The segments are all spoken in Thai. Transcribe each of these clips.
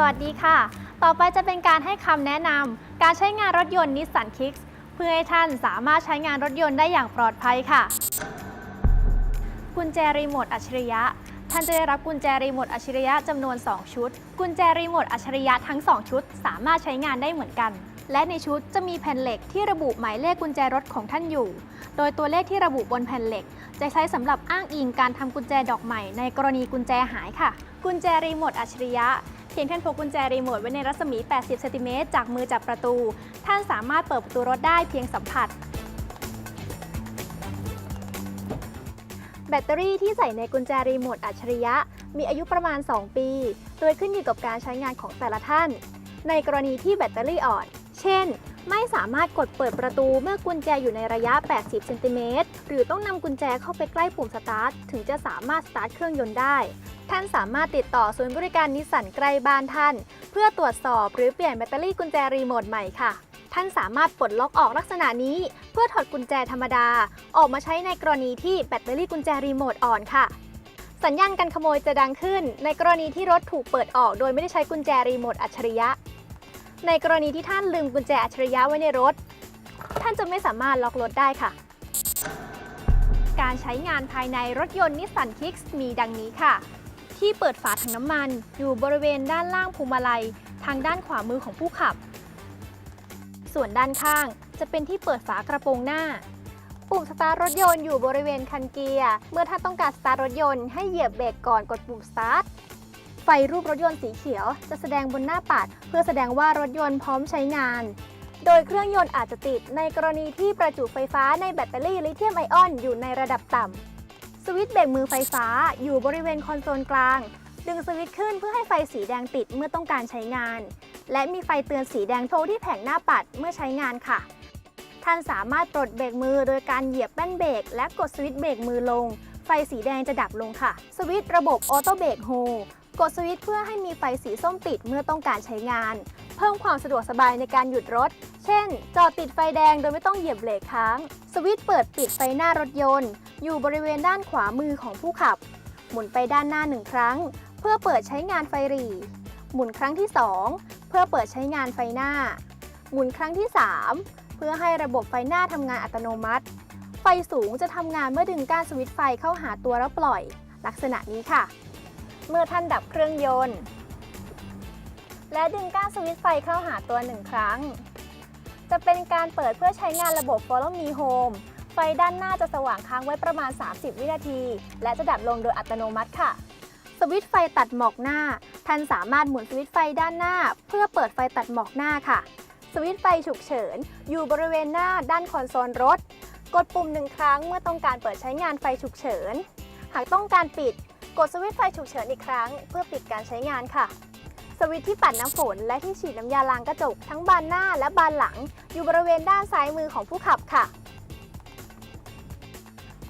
สวัสดีค่ะ ต่อไปจะเป็นการให้คำแนะนำการใช้งานรถยนต์นิสสันคิกเพื่อให้ท่านสามารถใช้งานรถยนต์ได้อย่างปลอดภัยค่ะ กุญแจรีโมทอัจฉริยะ ท่านจะได้รับกุญแจรีโมทอัจฉริยะจำนวน 2 ชุด กุญแจรีโมทอัจฉริยะทั้ง 2 ชุด สามารถใช้งานได้เหมือนกัน และในชุดจะมีแผ่นเหล็กที่ระบุหมายเลขกุญแจรถของท่านอยู่ โดยตัวเลขที่ระบุบนแผ่นเหล็ก จะใช้สำหรับอ้างอิงการทำกุญแจดอกใหม่ในกรณีกุญแจหายค่ะ กุญแจรีโมทอัจฉริยะ พียงท่านพกกุญแจรีโมทไว้ในรัศมี 80 เซนติเมตรจากมือจับประตู ท่านสามารถเปิดประตูรถได้เพียงสัมผัส แบตเตอรี่ที่ใส่ในกุญแจรีโมทอัจฉริยะ มีอายุประมาณ 2 ปี โดยขึ้นอยู่กับการใช้งานของแต่ละท่าน ในกรณีที่แบตเตอรี่อ่อน เช่น ไม่สามารถกดเปิดประตูเมื่อกุญแจอยู่ในระยะ 80 เซนติเมตร หรือต้องนำกุญแจเข้าไปใกล้ปุ่มสตาร์ท ถึงจะสามารถสตาร์ทเครื่องยนต์ได้ ท่านสามารถติดต่อศูนย์บริการนิสสันใกล้บ้านท่าน เพื่อตรวจสอบหรือเปลี่ยนแบตเตอรี่กุญแจรีโมทใหม่ค่ะ ท่านสามารถปลดล็อกออกลักษณะนี้ เพื่อถอดกุญแจธรรมดา ออกมาใช้ในกรณีที่แบตเตอรี่กุญแจรีโมทอ่อนค่ะ สัญญาณการขโมยจะดังขึ้น ในกรณีที่รถถูกเปิดออก โดยไม่ได้ใช้กุญแจรีโมทอัจฉริยะ ในกรณีที่ท่านลืมกุญแจอัจฉริยะไว้ในรถ ท่านจะไม่สามารถล็อกรถได้ค่ะการใช้งานภายในรถยนต์นิสสันคิกส์มีดังนี้ค่ะ ที่เปิดฝาถังน้ำมัน อยู่บริเวณด้านล่างพวงมาลัย ทางด้านขวามือของผู้ขับ ส่วนด้านข้างจะเป็นที่เปิดฝากระโปรงหน้า ปุ่มสตาร์ทรถยนต์อยู่บริเวณคันเกียร์ เมื่อท่านต้องการสตาร์ทรถยนต์ให้เหยียบเบรกก่อนกดปุ่มสตาร์ท ไฟรูปรถยนต์สีเขียว จะแสดงบนหน้าปัด เพื่อแสดงว่ารถยนต์พร้อมใช้งาน โดยเครื่องยนต์อาจจะติดในกรณีที่ประจุไฟฟ้าในแบตเตอรี่ลิเธียมไอออนอยู่ในระดับต่ำ สวิตช์เบรกมือไฟฟ้าอยู่บริเวณคอนโซลกลาง ดึงสวิตช์ขึ้นเพื่อให้ไฟสีแดงติดเมื่อต้องการใช้งาน และมีไฟเตือนสีแดงโชว์ที่แผงหน้าปัดเมื่อใช้งานค่ะ ท่านสามารถปลดเบรกมือโดยการเหยียบแป้นเบรกและกดสวิตช์เบรกมือลง ไฟสีแดงจะดับลงค่ะ สวิตช์ระบบออโต้เบรกโฮ กดสวิตช์เพื่อให้มีไฟสีส้มติดเมื่อต้องการใช้งาน เพิ่มความสะดวกสบายในการหยุดรถ เช่น จอดติดไฟแดงโดยไม่ต้องเหยียบเบรกค้าง สวิตช์เปิดปิดไฟหน้ารถยนต์ อยู่บริเวณด้านขวามือของผู้ขับ หมุนไปด้านหน้าหนึ่งครั้ง เพื่อเปิดใช้งานไฟหรี่ หมุนครั้งที่ 2 เพื่อเปิดใช้งานไฟหน้า หมุนครั้งที่ 3 เพื่อให้ระบบไฟหน้าทำงานอัตโนมัติ ไฟสูงจะทำงานเมื่อดึงก้านสวิตช์ไฟเข้าหาตัวแล้วปล่อย ลักษณะนี้ค่ะ เมื่อท่านดับเครื่องยนต์ และดึงก้านสวิตช์ไฟเข้าหาตัวหนึ่งครั้ง จะเป็นการเปิดเพื่อใช้งานระบบ Follow Me Home ไฟด้านหน้าจะสว่างค้างไว้ประมาณ 30 วินาที และจะดับลงโดยอัตโนมัติค่ะ สวิตช์ไฟตัดหมอกหน้า ท่านสามารถหมุนสวิตช์ไฟด้านหน้า เพื่อเปิดไฟตัดหมอกหน้าค่ะสวิตช์ไฟฉุกเฉิน อยู่บริเวณหน้าด้านคอนโซลรถ กดปุ่มหนึ่งครั้งเมื่อต้องการเปิดใช้งานไฟฉุกเฉิน หากต้องการปิด กดสวิตช์ไฟฉุกเฉินอีกครั้ง เพื่อปิดการใช้งานค่ะ สวิตช์ที่ปัดน้ำฝนและที่ฉีดน้ำยาล้างกระจกทั้งบานหน้าและบานหลัง อยู่บริเวณด้านซ้ายมือของผู้ขับค่ะ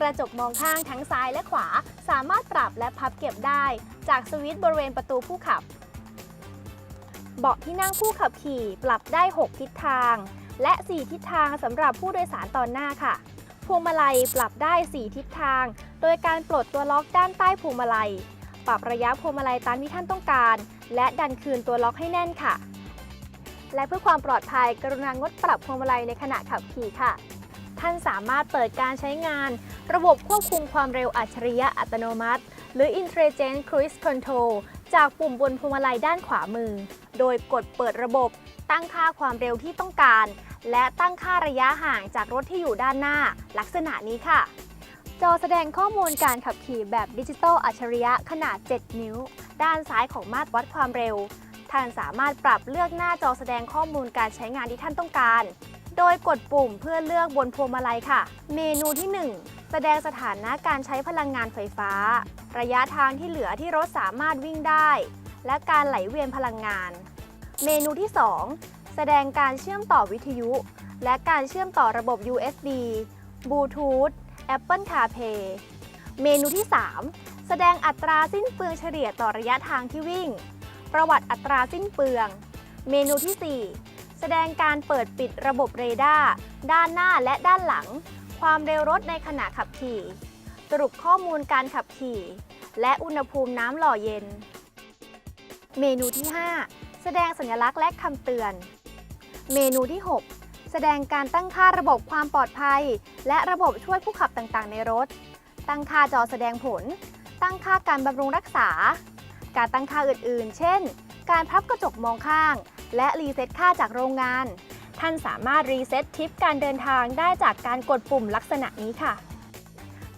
กระจกมองข้างทั้งซ้ายและขวา สามารถปรับและพับเก็บได้ จากสวิตช์บริเวณประตูผู้ขับ เบาะที่นั่งผู้ขับขี่ปรับได้ 6 ทิศทาง และ 4 ทิศทางสำหรับผู้โดยสารตอนหน้าค่ะ พวงมาลัยปรับได้ 4 ทิศทาง โดยการปลดตัวล็อกด้านใต้พวงมาลัย ปรับระยะพวงมาลัยตามที่ท่านต้องการ และดันคืนตัวล็อกให้แน่นค่ะ และเพื่อความปลอดภัยกรุณางดปรับพวงมาลัยในขณะขับขี่ค่ะ ท่านสามารถเปิดการใช้งาน ระบบควบคุมความเร็วอัจฉริยะอัตโนมัติ หรือ Intelligent Cruise Control จากปุ่มบนพวงมาลัยด้านขวามือ โดยกดเปิดระบบ ตั้งค่าความเร็วที่ต้องการ และตั้งค่าระยะห่างจากรถที่อยู่ด้านหน้า ลักษณะนี้ค่ะ จอแสดงข้อมูลการขับขี่แบบดิจิตอลอัจฉริยะขนาด 7 นิ้ว ด้านซ้ายของมาตรวัดความเร็ว ท่านสามารถปรับเลือกหน้าจอแสดงข้อมูลการใช้งานที่ท่านต้องการ โดยกดปุ่มเพื่อเลือกบนพวงมาลัยค่ะ เมนูที่ 1 แสดงสถานะการใช้พลังงานไฟฟ้า ระยะทางที่เหลือที่รถสามารถวิ่งได้ และการไหลเวียนพลังงาน เมนูที่ 2 แสดงการเชื่อมต่อวิทยุ และการเชื่อมต่อระบบ USB Bluetooth Apple CarPlay เมนูที่ 3 แสดงอัตราสิ้นเปลืองเฉลี่ยต่อระยะทางที่วิ่ง ประวัติอัตราสิ้นเปลือง เมนูที่ 4 แสดงการเปิดปิดระบบเรดาร์ด้านหน้าและด้านหลัง ความเร็วรถในขณะขับขี่ สรุปข้อมูลการขับขี่ และอุณหภูมิน้ำหล่อเย็น เมนูที่ 5 แสดงสัญลักษณ์และคำเตือน เมนูที่ 6 แสดงการตั้งค่าระบบความปลอดภัย และระบบช่วยผู้ขับต่างๆ ในรถ ตั้งค่าจอแสดงผล ตั้งค่าการบำรุงรักษา การตั้งค่าอื่นๆ เช่น การพับกระจกมองข้าง และรีเซ็ตค่าจากโรงงาน ท่านสามารถรีเซ็ตทริปการเดินทางได้จากการกดปุ่มลักษณะนี้ค่ะ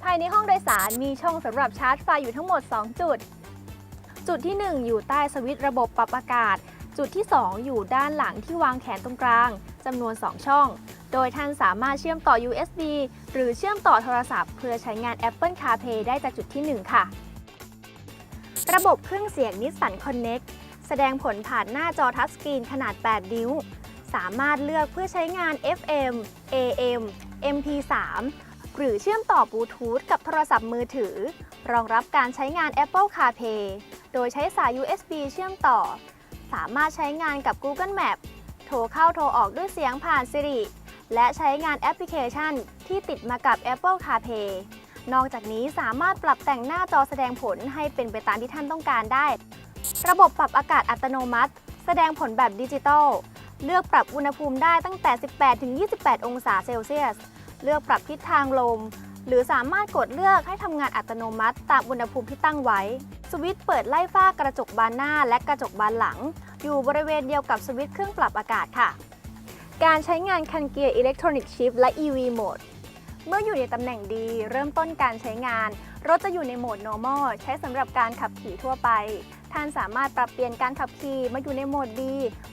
ภายในห้องโดยสารมีช่องสำหรับชาร์จไฟอยู่ทั้งหมด 2 จุดจุดที่ 1 อยู่ใต้สวิตช์ระบบปรับอากาศ จุดที่ 2 อยู่ด้านหลังที่วางแขนตรงกลางจำนวน 2 ช่อง โดยท่านสามารถเชื่อมต่อ USB หรือเชื่อมต่อโทรศัพท์ เพื่อใช้งาน Apple CarPlay ได้จากจุดที่ 1 ค่ะ ระบบเครื่องเสียง Nissan Connect แสดงผลผ่านหน้าจอทัชสกรีนขนาด 8 นิ้ว สามารถเลือกเพื่อใช้งาน FM AM MP3 หรือเชื่อมต่อบลูทูธกับโทรศัพท์มือถือ รองรับการใช้งาน Apple CarPlay โดยใช้สาย USB เชื่อมต่อ สามารถใช้งานกับ Google Map โทรเข้าโทรออกด้วยเสียงผ่าน Siri และใช้งานแอปพลิเคชันที่ติดมากับ Apple CarPlay นอกจากนี้สามารถปรับแต่งหน้าจอแสดงผลให้เป็นไปตามที่ท่านต้องการได้ ระบบปรับอากาศอัตโนมัติ แสดงผลแบบดิจิตอล เลือกปรับอุณหภูมิได้ตั้งแต่ 18ถึง28 องศาเซลเซียส เลือกปรับทิศทางลม หรือสามารถกดเลือกให้ทำงานอัตโนมัติตามอุณหภูมิที่ตั้งไว้ สวิตช์เปิดไล่ฝ้ากระจกบานหน้าและกระจกบานหลัง อยู่บริเวณเดียวกับสวิตช์เครื่องปรับอากาศค่ะ การใช้งานคันเกียร์อิเล็กทรอนิกส์ชิฟและ EV โหมด เมื่ออยู่ในตำแหน่งดี เริ่มต้นการใช้งาน รถจะอยู่ในโหมด normal ใช้สำหรับการขับขี่ทั่วไปท่านสามารถปรับเปลี่ยนการขับขี่มาอยู่ในโหมด B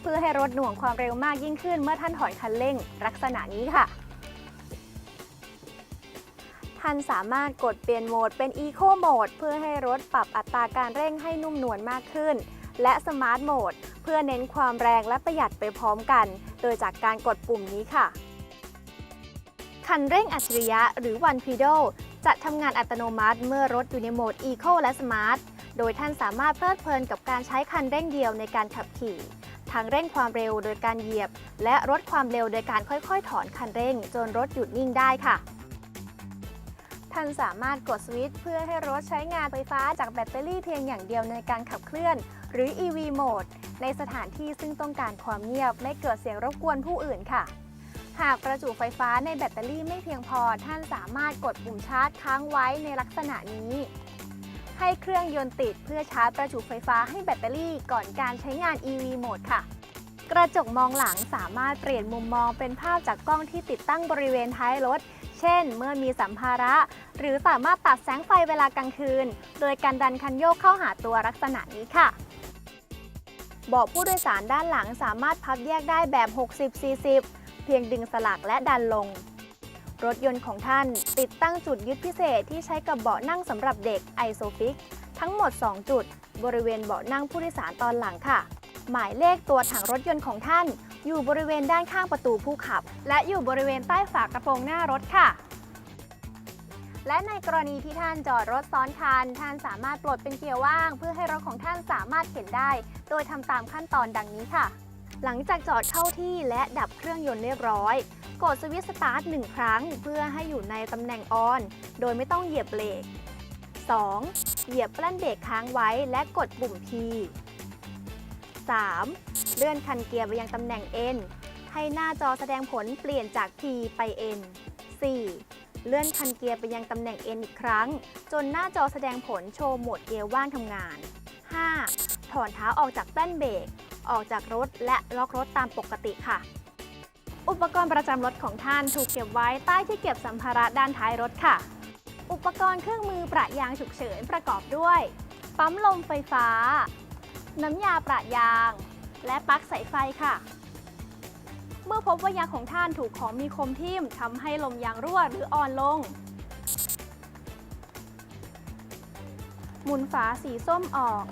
เพื่อให้รถหน่วงความเร็วมากยิ่งขึ้น เมื่อท่านถอนคันเร่งลักษณะนี้ค่ะ ท่านสามารถกดเปลี่ยนโหมดเป็น Eco Mode เพื่อให้รถปรับอัตราการเร่งให้นุ่มนวลมากขึ้น และ Smart Mode เพื่อเน้นความแรงและประหยัดไปพร้อมกัน โดยจากการกดปุ่มนี้ค่ะคันเร่งอัจฉริยะหรือ One Pedal จะทำงานอัตโนมัติเมื่อรถอยู่ในโหมด Eco และ Smart โดยท่านสามารถเพลิดเพลินกับการใช้คันเร่งเดียวในการขับขี่ทั้งเร่งความเร็วโดยการเหยียบ และลดความเร็วโดยการค่อยๆ ถอนคันเร่ง จนรถหยุดนิ่งได้ค่ะ ท่านสามารถกดสวิตช์เพื่อให้รถใช้งานไฟฟ้าจากแบตเตอรี่เพียงอย่างเดียวในการขับเคลื่อน หรือ EV Mode ในสถานที่ซึ่งต้องการความเงียบไม่เกิดเสียงรบกวนผู้อื่นค่ะ หากประจุไฟฟ้าในแบตเตอรี่ไม่เพียงพอ ท่านสามารถกดปุ่มชาร์จค้างไว้ในลักษณะนี้ ให้เครื่องยนต์ติดเพื่อชาร์จประจุไฟฟ้าให้แบตเตอรี่ก่อนการใช้งาน EV Mode ค่ะ กระจกมองหลังสามารถเปลี่ยนมุมมองเป็นภาพจากกล้องที่ติดตั้งบริเวณท้ายรถ เช่น เมื่อมีสัมภาระ หรือสามารถตัดแสงไฟเวลากลางคืน โดยการดันคันโยกเข้าหาตัวลักษณะนี้ค่ะเบาะผู้โดยสารด้านหลังสามารถพับแยกได้แบบ 60-40 เพียงดึงสลักและดันลง รถยนต์ของท่านติดตั้งจุดยึดพิเศษที่ใช้กับเบาะนั่งสำหรับเด็กไอโซฟิกทั้งหมด 2 จุด บริเวณเบาะนั่งผู้โดยสารตอนหลังค่ะ หมายเลขตัวถังรถยนต์ของท่าน อยู่บริเวณด้านข้างประตูผู้ขับ และอยู่บริเวณใต้ฝากระโปรงหน้ารถค่ะ และในกรณีที่ท่านจอดรถซ้อนคัน ท่านสามารถปลดเป็นเกียร์ว่าง เพื่อให้รถของท่านสามารถเข็นได้ โดยทำตามขั้นตอนดังนี้ค่ะ หลังจากจอดเข้าที่และดับเครื่องยนต์เรียบร้อยกดสวิตช์สตาร์ทหนึ่งครั้ง เพื่อให้อยู่ในตำแหน่งออน โดยไม่ต้องเหยียบเบรก 2. เหยียบแป้นเบรกค้างไว้และกดปุ่ม P 3. เลื่อนคันเกียร์ไปยังตำแหน่ง N ให้หน้าจอแสดงผลเปลี่ยนจาก P ไป N 4. เลื่อนคันเกียร์ไปยังตำแหน่ง N อีกครั้ง จนหน้าจอแสดงผลโชว์โหมดเกียร์ว่างทำงาน 5. ถอนเท้าออกจากแป้นเบรก ออกจากรถและล็อกรถตามปกติค่ะ อุปกรณ์ประจำรถของท่านถูกเก็บไว้ใต้ที่เก็บสัมภาระด้านท้ายรถค่ะ อุปกรณ์เครื่องมือประยางฉุกเฉินประกอบด้วย ปั๊มลมไฟฟ้า น้ำยาประยาง และปลั๊กสายไฟค่ะ เมื่อพบว่ายางของท่านถูกของมีคมทิ่มทำให้ลมยางรั่วหรืออ่อนลง หมุนฝาสีส้มออก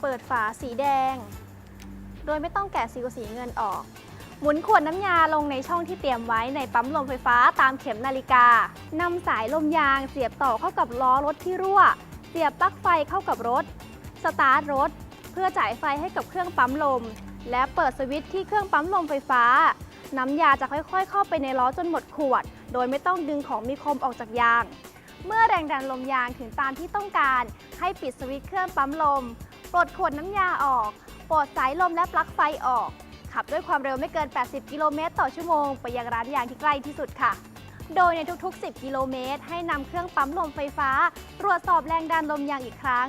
เปิดฝาสีแดง โดยไม่ต้องแกะซีลสีเงินออก หมุนขวดน้ำยาลงในช่องที่เตรียมไว้ในปั๊มลมไฟฟ้าตามเข็มนาฬิกานำสายลมยางเสียบต่อเข้ากับล้อรถที่รั่ว เสียบปลั๊กไฟเข้ากับรถ สตาร์ทรถ เพื่อจ่ายไฟให้กับเครื่องปั๊มลม และเปิดสวิตช์ที่เครื่องปั๊มลมไฟฟ้า น้ำยาจะค่อยๆ เข้าไปในล้อจนหมดขวด โดยไม่ต้องดึงของมีคมออกจากยาง เมื่อแรงดันลมยางถึงตามที่ต้องการ ให้ปิดสวิตช์เครื่องปั๊มลม ปลดขวดน้ำยาออก ปลดสายลมและปลั๊กไฟออก ขับด้วยความเร็วไม่เกิน 80 กิโลเมตรต่อชั่วโมงไปยังร้านยางที่ใกล้ที่สุดค่ะโดยในทุกๆ 10 กิโลเมตร ให้นำเครื่องปั๊มลมไฟฟ้า ตรวจสอบแรงดันลมยางอีกครั้ง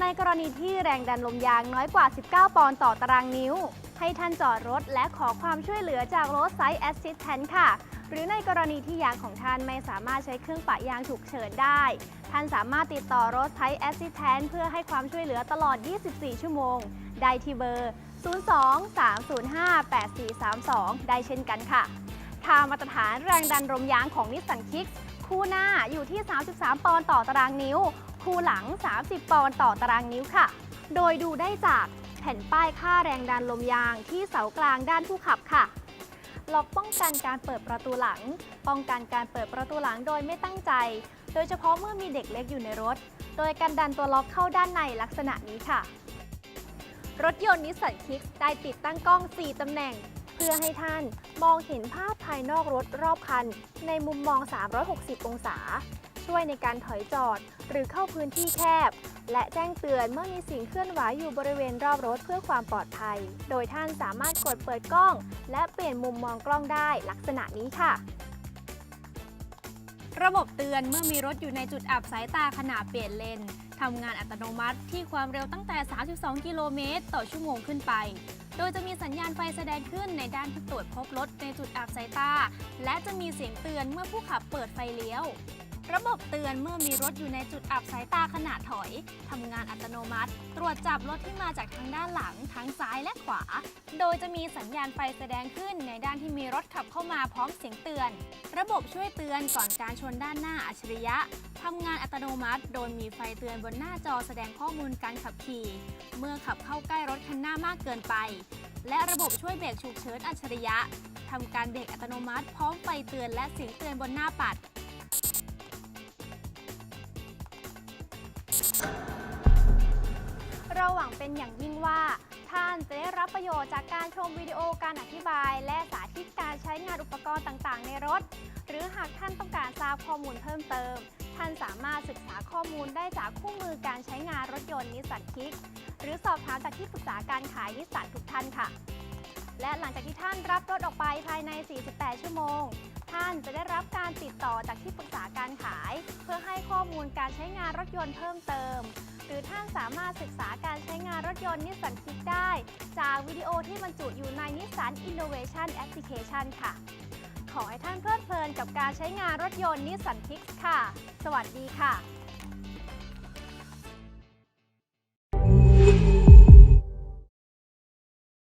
ในกรณีที่แรงดันลมยางน้อยกว่า 19 ปอนด์ต่อตารางนิ้ว ให้ท่านจอดรถและขอความช่วยเหลือจาก Road Side Assistant ค่ะ หรือในกรณีที่ยางของท่านไม่สามารถใช้เครื่องปะยางฉุกเฉินได้ ท่านสามารถติดต่อ Road Side Assistant เพื่อให้ความช่วยเหลือตลอด 24 ชั่วโมง ได้ที่เบอร์ 02-305-8432 ได้เช่นกันค่ะ ค่ามาตรฐานแรงดันลมยางของนิสสันคิกคู่หน้าอยู่ที่ 33 ปอนด์ต่อตารางนิ้ว คูหลัง 30 ปอนด์ต่อตารางนิ้วค่ะ โดยดูได้จากแผ่นป้ายค่าแรงดันลมยางที่เสากลางด้านผู้ขับค่ะล็อกป้องกันการเปิดประตูหลัง ป้องกันการเปิดประตูหลังโดยไม่ตั้งใจ โดยเฉพาะเมื่อมีเด็กเล็กอยู่ในรถ โดยการดันตัวล็อกเข้าด้านในลักษณะนี้ค่ะ รถยนต์นิสสันคิกได้ติดตั้งกล้อง 4 ตำแหน่ง เพื่อให้ท่านมองเห็นภาพภายนอกรถรอบคัน ในมุมมอง 360 องศา ช่วยในการถอยจอด หรือเข้าพื้นที่แคบ และแจ้งเตือนเมื่อมีสิ่งเคลื่อนไหวอยู่บริเวณรอบรถเพื่อความปลอดภัย โดยท่านสามารถกดเปิดกล้อง และเปลี่ยนมุมมองกล้องได้ลักษณะนี้ค่ะ ระบบเตือนเมื่อมีรถอยู่ในจุดอับสายตาขณะเปลี่ยนเลนทำงานอัตโนมัติที่ความเร็วตั้งแต่ 32 กิโลเมตรต่อชั่วโมงขึ้นไป โดยจะมีสัญญาณไฟแสดงขึ้นในด้านที่ตรวจพบรถในจุดอับสายตา และจะมีเสียงเตือนเมื่อผู้ขับเปิดไฟเลี้ยว ระบบเตือนเมื่อมีรถอยู่ในจุดอับสายตาขณะถอย ทำงานอัตโนมัติ ตรวจจับรถที่มาจากทางด้านหลัง ทั้งซ้ายและขวา โดยจะมีสัญญาณไฟแสดงขึ้นในด้านที่มีรถขับเข้ามาพร้อมเสียงเตือน ระบบช่วยเตือนก่อนการชนด้านหน้าอัจฉริยะทำงานอัตโนมัติ โดยมีไฟเตือนบนหน้าจอแสดงข้อมูลการขับขี่ เมื่อขับเข้าใกล้รถคันหน้ามากเกินไป และระบบช่วยเบรกฉุกเฉินอัจฉริยะทำการเบรกอัตโนมัติ พร้อมไฟเตือนและเสียงเตือนบนหน้าปัด วังเป็นอย่างยิ่งว่า ท่านจะได้รับประโยชน์จากการชมวิดีโอการอธิบาย และสาธิตการใช้งานอุปกรณ์ต่างๆ ในรถ หรือหากท่านต้องการทราบข้อมูลเพิ่มเติม ท่านสามารถศึกษาข้อมูลได้จากคู่มือการใช้งานรถยนต์นิสสันคิกหรือสอบถามจากที่ปรึกษาการขายนิสสันทุกท่านค่ะ และหลังจากที่ท่านรับรถออกไปภายใน 48 ชั่วโมง ท่านจะได้รับการติดต่อจากที่ปรึกษาการขาย เพื่อให้ข้อมูลการใช้งานรถยนต์เพิ่มเติม หรือท่านสามารถศึกษาการใช้งานรถยนต์นิสสันคิกได้ จากวิดีโอที่บรรจุอยู่ในนิสสัน Innovation Application ค่ะ ขอให้ท่านเพลิดเพลินกับการใช้งานรถยนต์นิสสันคิกค่ะ สวัสดีค่ะ